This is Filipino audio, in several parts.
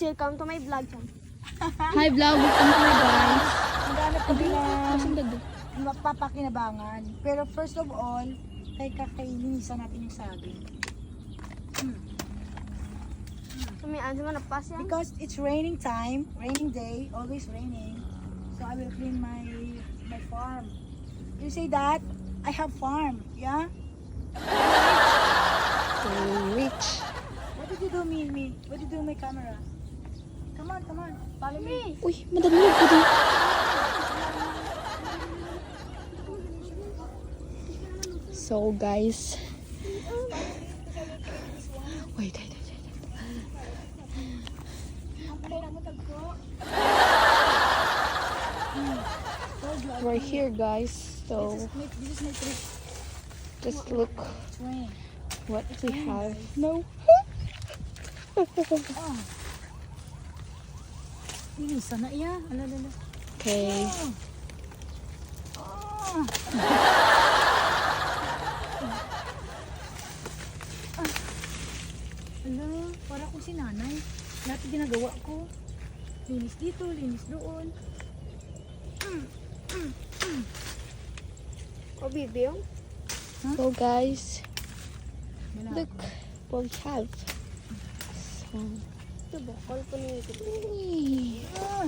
guys, welcome to my vlog. Hi vlog, welcome to my guys. Maghanap kami ng Kasing dagdag. mapapakinabangan. Pero first of all, kay kakainisan natin yung saging. Tumian sa mga napas yan. Because it's raining time, raining day, always raining. So I will clean my my farm. You say that? I have farm, yeah? So rich. What did you do, me, me? What did you do my camera? Come on, come on. Follow me. Uy, madamig ko din. So guys. Wait, wait, wait. We're here guys, so just look what we have. No. Ini sana ya. Ala ano, ala. Ano, ano? Okay. Ah. Oh. Oh. Ala, para ko si nanay. Lahat ginagawa ko. Linis dito, linis doon. Mm, mm, mm. Oh, So oh, guys, look what we have. So, ito, bakal nito. Yay. Ah,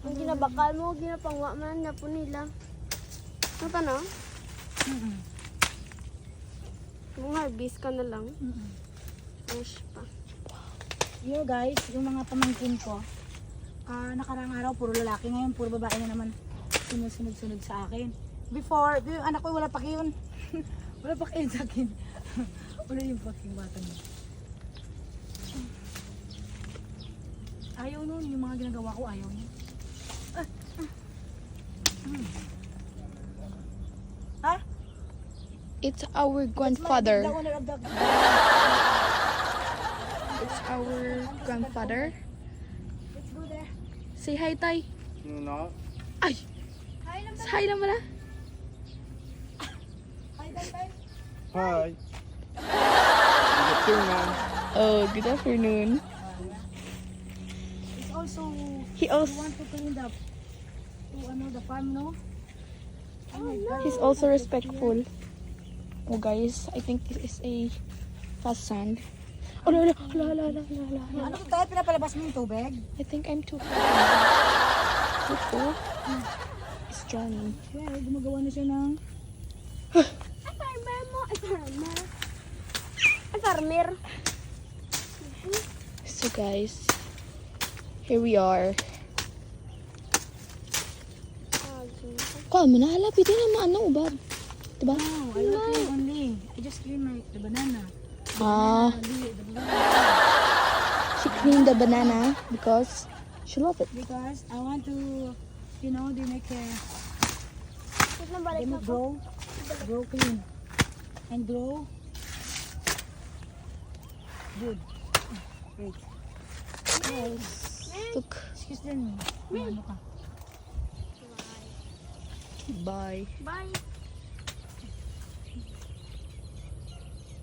Ang ginabakal mo, ginapangwa man na po nila. Ano pa no? mm-mm, Kung harvest ka na lang. mm-mm. Fresh pa. Yo guys, yung mga pamangkin ko, ah nakarang araw puro lalaki ngayon, puro babae na naman sinusunod-sunod sa akin. Before, yung anak ko wala pa yun. wala pa kayo sa akin. wala yung fucking bata niya. Ayaw nun, yung mga ginagawa ko ayaw niya. Ah, ah. Hmm. Ha? It's our grandfather. of the... It's our grandfather. Let's go there. Say hi, Tay. No. Ay! Hi lang Hi naman ah. Hi, Tay, Tay. Hi. Good afternoon. Oh, good afternoon. It's also... He also want to clean the... To ano, the farm, no? Oh he's also respectful. Oh guys, I think this is a fast sand. Oh, la, la, la, la, la, la, la, la. Ano tayo? Pinapalabas mo yung tubig? I think I'm too Ito is drowning. Yeah, gumagawa na siya ng... Ay, farmer mo! Ay, farmer! Farmer! So guys, here we are. Kuha mo na, halapit din naman ano, ubad. Diba? No, I will clean only. I just clean my, the banana. Ah, The, the banana. she cleaned the banana because she love it. Because I want to, you know, they make a, they make grow, grow clean. And grow. Good. Wait. Guys, Look, excuse them. Ano ka? bye. Bye!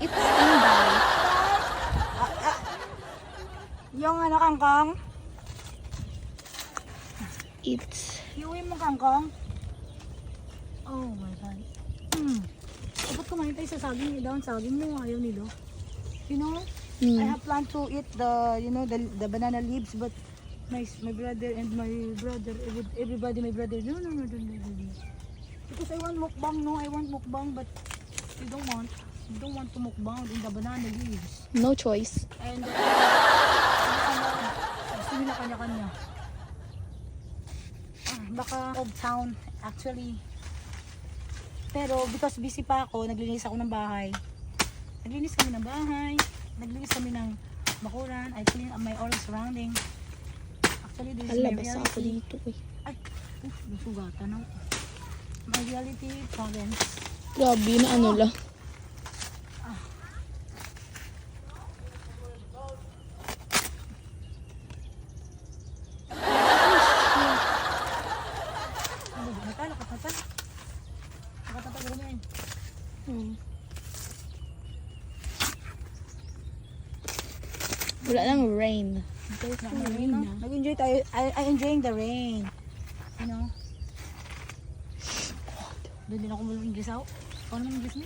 It's in bye. Yung ano kangkong? It's Iuwi mo kangkong? Oh my God. Hmm. Dapat kumain tayo sa saging. Daon saging mo. Ayaw nilo. You know, I mm, have planned to eat the, you know, the, the banana leaves, but my my brother and my brother, every- everybody, my brother, no, no, no, no, no, no. Because I want mukbang, no, I want mukbang, but you don't want, you don't want to mukbang in the banana leaves. no choice. And, uh, gusto nila kanya-kanya. Ah, baka old town, actually. Pero because busy pa ako, naglinis ako ng bahay. Naglinis kami ng bahay. Naglinis kami ng bakuran. I clean up my all surrounding. Ala, basa ako dito eh. Ay, uh, sugatan ako. My reality province. Grabe na ano ah. lang. Nag-enjoy tayo. I, I enjoying the rain. You know? Doon din ako mulong English ako. Ako naman English mo?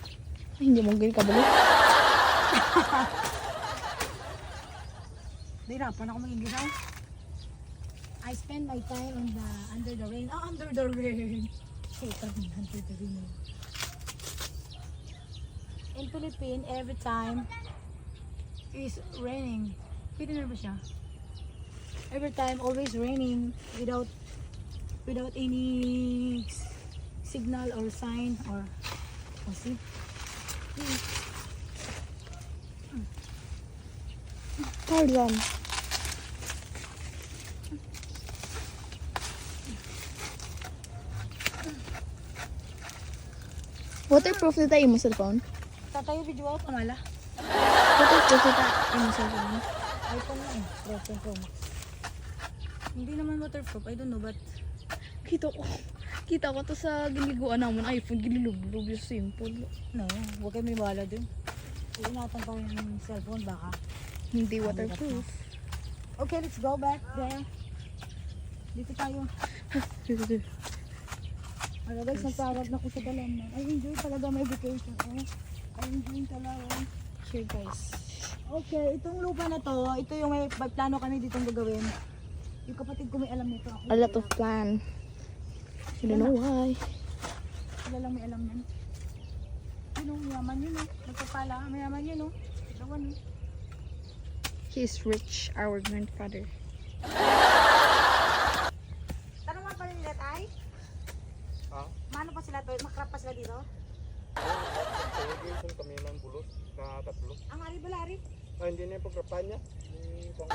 Ay, hindi mo ganyan kabalo. Nahirapan ako mag-English ako. I spend my time on the under the rain. Oh, under the rain. Hey, kami under the rain. In Philippines, every time is raining. Pwede na ba siya? Every time, always raining without without any signal or sign or or see. Tarzan. Waterproof na tayo mo cellphone? Tatayo video ako, kamala. Waterproof na tayo mo cellphone? iPhone na eh. Pro, Pro Max. Hindi naman waterproof. I don't know, but Kita ko. Kita ko to sa giniguan naman iPhone. Gilulublob yung simple. no, huwag kayo maniwala dun. Iingatan pa rin yung cellphone baka. Hindi waterproof. Okay, let's go back there. Dito tayo. Ano guys, nagparap na ko sa dalamnan. I enjoy talaga my vacation. Oh. I enjoy talaga. Here guys. Okay, itong lupa na to, ito yung may may plano kami ditong gagawin. Yung kapatid ko may alam nito. Ako A lot of plan. I don't know why. Sila lang may alam yan. Yun oh, mayaman yun oh. Nagpapala, mayaman yun oh. Dawan oh. He is rich, our grandfather. Tanong nga pala nila tay? Ha? Mano pa sila to? Makrap pa sila dito? Kung kami man bulot na tatlo. Ang ari balari? Ah, hindi na yung pagrapan niya. Yung pang-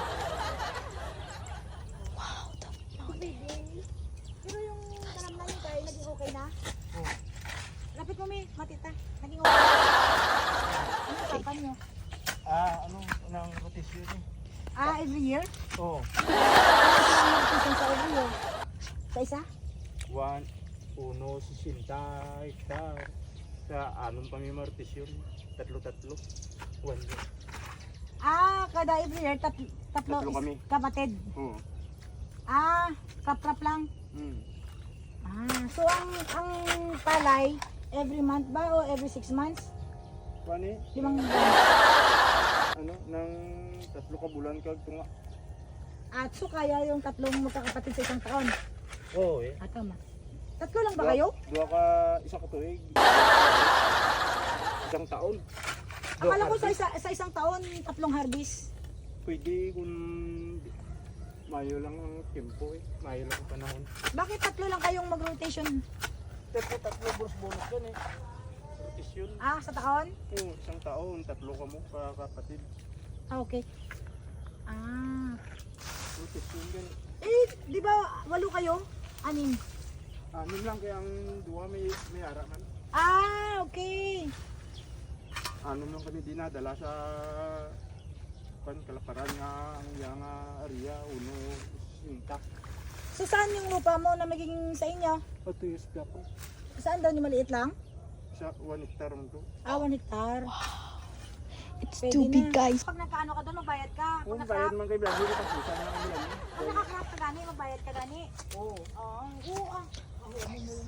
Pero yung tanamnan nyo tayo, naging okay na? Oo. Lapit mo may, matita. Naging okay. Ano usapan nyo? Ah, ano, unang rotation eh. Ah, every year? Oo. Ano ang rotation sa every year? Sa isa? One, uno, sisinta, hektar. Sa anong kami martisyon. Tatlo-tatlo. One year. Ah, kada every year, tat tatlo, Tatlo kami. kapatid. Oo. Ah, krap-krap lang. Hmm. Ah, so ang ang palay, every month ba o every six months? Paano eh? Limang buwan. Ano, nang tatlo ka bulan kag tunga. At so kaya yung tatlong magkakapatid sa isang taon. Oo eh. Ah, tama. Tatlo lang ba kayo? Dua ka, isa ka tuig. Isang taon. Dua Akala ko sa, isa, sa isang taon, tatlong harvest. Pwede kung Mayo lang ang tempo eh. Mayo lang ang panahon. Bakit tatlo lang kayong mag-rotation? Tatlo, tatlo bonus bonus yan eh. Rotation. Ah, sa taon? Oo, isang taon, tatlo ka mo kapatid. Ah, okay. Ah. Rotation yan. Eh, di ba walo kayo? Anim. Amin lang kaya ang duwa may, may ara man. Ah, okay. Ano lang kami dinadala sa pan kalaparan nga ang yang area uno sinta. So saan yung lupa mo na magiging sa inyo? Yung isda ko. Saan daw yung maliit lang? Sa 1 hectare mo to. Ah, 1 hektar. It's Pwede too big na. guys. Pag nagkaano ka doon, magbayad ka. Kung bayad man kay Blanco, kapusan na ang ilan. pag nakakrap ka gani, magbayad ka gani. Oo. Oo, oo ah. Oo, yun?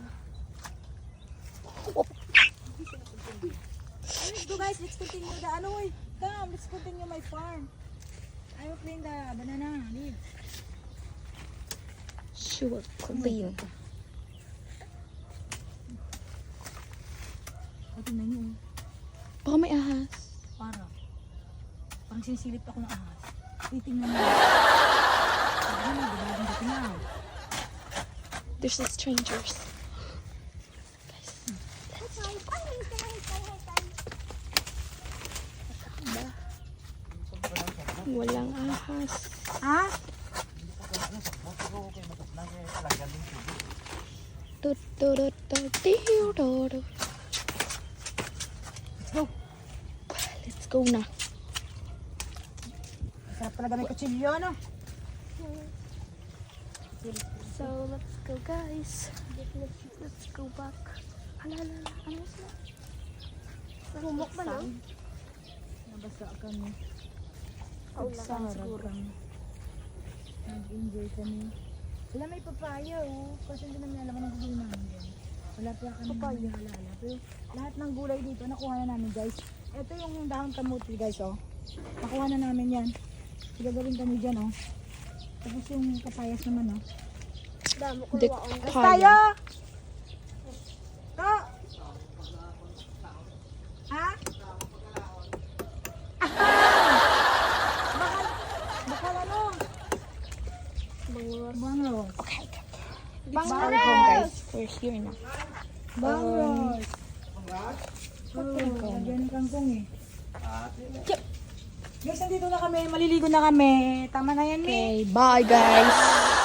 Let's go guys, let's continue the ano eh. Come, let's continue my farm. I will clean the banana leaf. Sure, clean. O, tingnan nyo. oh. Baka may ahas. Para. Parang sinisilip ako ng ahas. Titingnan mo. Ano, diba yung dito na? There's the strangers. Ba? Walang ahas. Ha? Tu-tu-tu-tu-tu-tu. Let's go. Go na. Sarap talaga may kutsilyo, no? So, let's go guys. Let's, let's go back. Ala, ala, ala. Ano sila? Humok ba no? Nabasa kami. Paulakan siguro. Nag-enjoy kami. Wala may papaya oh. Kasi hindi namin alam anong gagawin namin. Wala pa kami papaya. alala. Pero lahat ng gulay dito nakuha na namin guys. Ito yung dahon kamuti guys oh. Nakuha na namin yan. Gagawin kami dyan oh. Tapos yung kapayas naman oh. Damo ko Dik- waon. Alas Kaya. tayo! To! Ha? Bakal, bakal ano? Bangros. Okay. Bangros. Home, guys. We're here now. Bangros. Oo, ng kangkong eh. Yep. Guys, nandito na kami. Maliligo na kami. Tama na yan, Mi. Okay, bye guys.